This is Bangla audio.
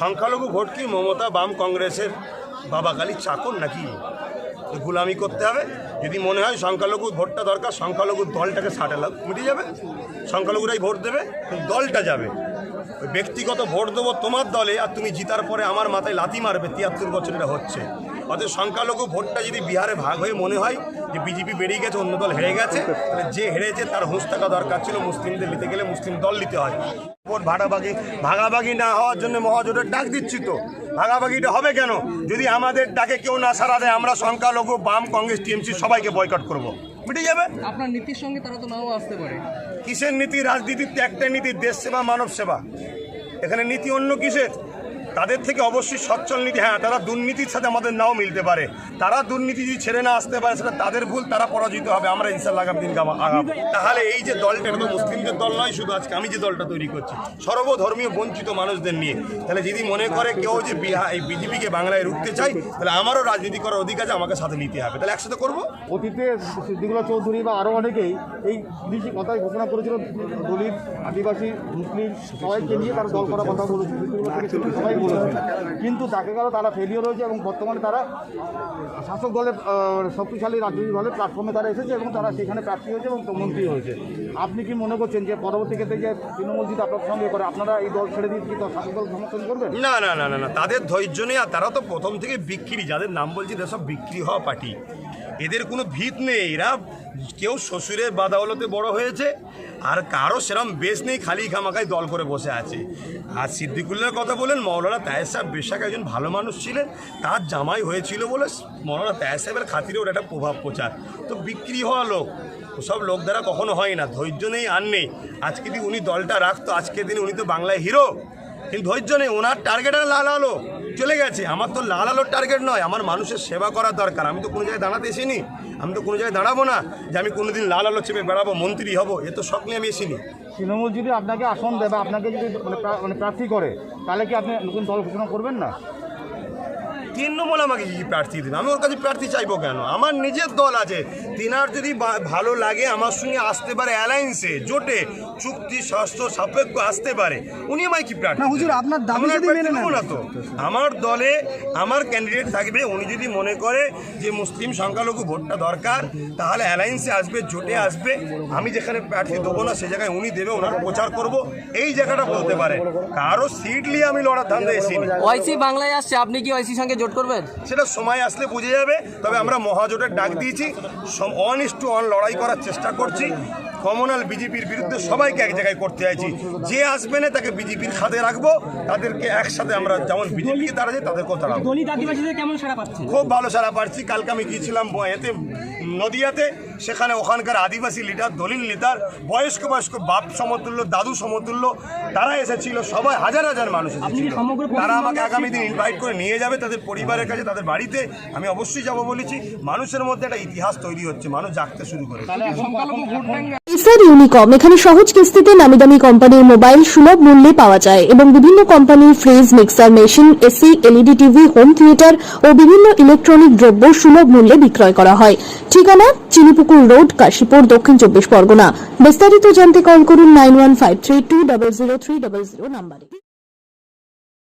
সংখ্যালঘু ভোট কি মমতা বাম কংগ্রেসের বাবা কালী চাকর নাকি? গুলামি করতে হবে। যদি মনে হয় সংখ্যালঘু ভোটটা দরকার, সংখ্যালঘু দলটাকে সাটে মিটে যাবে। সংখ্যালঘুরাই ভোট দেবে দলটা যাবে। ব্যক্তিগত ভোট দেবো তোমার দলে, আর তুমি জিতার পরে আমার মাথায় লাথি মারবে, তিয়াত্তর বছর এটা হচ্ছে। অতএব সংখ্যালঘু ভোটটা যদি বিহারে ভাগ হয়ে মনে হয় যে বিজেপি বেরিয়ে গেছে অন্য দল হেরে গেছে তাহলে যে হেরেছে তার হুঁশ থাকা দরকার ছিল মুসলিমদের নিতে গেলে মুসলিম দল নিতে হয়। ভোট ভাগাভাগি ভাগাভাগি না হওয়ার জন্য মহাজোটের ডাক দিচ্ছি তো। ভাগাভাগিটা হবে কেন? যদি আমাদের ডাকে কেউ না সারা দেয় আমরা সংখ্যালঘু বাম কংগ্রেস টিএমসি সবাইকে বয়কট করব। মিটে যাবে? আপনার নীতির সঙ্গে তারা তো নাও আসতে পারে। কিসের নীতি? রাজনীতির তো একটাই নীতি দেশ সেবা মানব সেবা। এখানে নীতি অন্য কিসের? তাদের থেকে অবশ্যই সচ্ছল নীতি হ্যাঁ তারা দুর্নীতির সাথে আমাদের নাও মিলতে পারে। তারা দুর্নীতি যদি ছেড়ে না আসতে পারে, সেটা তাদের ভুল, তারা পরাজিত হবে। আমরা ইনশাল্লাহ আগামী দিন আগাবো। তাহলে এই যে দলটা, এটা তো মুসলিমদের দল নয়, শুধু আজকে আমি যে দলটা তৈরি করছি। সর্বধর্মীয় বঞ্চিত মানুষদের নিয়ে। তাহলে যদি মনে করে কেউ যে বিহার এই বিজেপিকে বাংলায় রুখতে চাই, তাহলে আমারও রাজনীতি করার অধিকার আছে, আমাকে সাথে নিতে হবে। তাহলে একসাথে করব? অতীতে সিদ্দিকুল্লাহ চৌধুরী বা আরও অনেকেই এই জিনিসই কথায় ঘোষণা করেছিল, দলিত, আদিবাসী, মুসলিম সবাইকে নিয়ে তারা দল করার কথা বলেছে সিদ্দিকুল্লাহ বলেছে কিন্তু তাকে গেল, তারা ফেলিওর হয়েছে এবং বর্তমানে তারা শাসক দলের শক্তিশালী রাজনৈতিক দলের প্ল্যাটফর্মে তারা এসেছে এবং তারা সেখানে প্রার্থী হয়েছে এবং মন্ত্রী হয়েছে। আপনি কি মনে করছেন যে পরবর্তী ক্ষেত্রে যে তৃণমূল যদি আপনার সঙ্গে করে, আপনারা এই দল ছেড়ে দিয়ে কি শাসক দল সমর্থন করবেন? না না না না তাদের ধৈর্য নেই আর তারা তো প্রথম থেকে বিক্রি, যাদের নাম বলছি এরা সব বিক্রি হওয়া পার্টি। এদের কোনো ভিত নেই। এরা কেউ শ্বশুরের বাদাওলতে বড় হয়েছে, আর কারও সেরম বেশ নেই, খালি খামাখাই দল করে বসে আছে। আর সিদ্দিকুল্লার কথা বলেন মৌলানা তায়ের সাহেব বেশাক একজন ভালো মানুষ ছিলেন, তার জামাই হয়েছিল বলে মৌলানা তায়ের সাহেবের খাতিরে ওর একটা প্রভাব প্রচার। তো বিক্রি হওয়া লোক, ওসব লোক দ্বারা কখনো হয় না, ধৈর্য নেই, আর নেই। আজকে দিন উনি দলটা রাখতো, আজকের দিনে উনি তো বাংলায় হিরো। কিন্তু ধৈর্য নেই, ওনার টার্গেট আর লাল আলো চলে গেছে। আমার তো লাল আলোর টার্গেট নয়, আমার মানুষের সেবা করার দরকার। আমি তো কোনো জায়গায় দাঁড়াতে এসিনি আমি তো কোনো জায়গায় দাঁড়াবো না যে আমি কোনোদিন লাল আলো চেপে বেড়াবো, মন্ত্রী হব, এ তো স্বপ্নে আমি এসিনি তৃণমূল যদি আপনাকে আসন দেয় বা আপনাকে যদি মানে মানে প্রার্থী করে, তাহলে কি আপনি নতুন দল ঘোষণা করবেন না? তৃণমূল আমাকে কি প্রার্থী দেবে? আমি ওর কাছে প্রার্থী চাইব কেন? আমার নিজের দল আছে। তিনার যদি ভালো লাগে আমার সঙ্গে আসতে পারে অ্যালায়েন্সে জোটে। চুক্তি স্বাস্থ্য সাপেক্ষ আসতে পারে। উনি আমায় কি প্রার্থী না, হুজুর, আপনার দাবি আমার যদি মেনে না তো আমার দলে আমার ক্যান্ডিডেট থাকবে উনি যদি মনে করে যে মুসলিম সংখ্যালঘু ভোটটা দরকার তাহলে অ্যালায়েন্সে আসবে জোটে আসবে। আমি যেখানে প্রার্থী দেবো না সে জায়গায় উনি দেবে ওনার প্রচার করব। এই জায়গাটা বলতে পারে। কারও সিট নিয়ে আমি লড়ার ধান্দা এসিনি। ওয়াইসি বাংলায় আসছে আপনি কি ওয়াইসির সঙ্গে জোট করবেন? সেটা সময় আসলে বুঝে যাবে তবে আমরা মহাজোটের ডাক দিয়েছি। অন ইস টু অন লড়াই করার চেষ্টা করছি। কমনাল বিজেপির বিরুদ্ধে সবাইকে এক জায়গায় করতে চাইছি। যে আসবে না তাকে বিজেপির খাতে রাখব। তাদেরকে একসাথে আমরা যেমন বিজেপিকে দাঁড়াচ্ছি তাদেরকেও দাঁড়াবো। দলিত আদিবাসীদের কেমন সারা পাচ্ছে খুব ভালো সারা পাচ্ছি। কালকে আমি গিয়েছিলাম এতে নদিয়াতে। সেখানে ওখানকার আদিবাসী লিডার দলিল লিডার বয়স্ক বয়স্ক বাপ সমতুল্য দাদু সমতুল্য তারা এসেছিল সবাই হাজার হাজার মানুষ এসেছিল। তারা আমাকে আগামী দিন ইনভাইট করে নিয়ে যাবে তাদের পরিবারের কাছে তাদের বাড়িতে। আমি অবশ্যই যাব বলেছি। মানুষের মধ্যে একটা ইতিহাস তৈরি হচ্ছে মানুষ জাগতে শুরু করে এসআর ইউনিকম এখানে সহজ কিস্তিতে নামি দামি কোম্পানির মোবাইল সুলভ মূল্যে পাওয়া যায় এবং বিভিন্ন কোম্পানির fridge mixer machine AC LED TV home theatre ও বিভিন্ন ইলেকট্রনিক দ্রব্য সুলভ মূল্যে বিক্রয় করা হয়। ঠিকানা চিনিপুকুর রোড, কাশীপুর, দক্ষিণ চব্বিশ পরগনা। বিস্তারিত জানতে কল করুন nine one five three two double zero three double zero নাম্বারে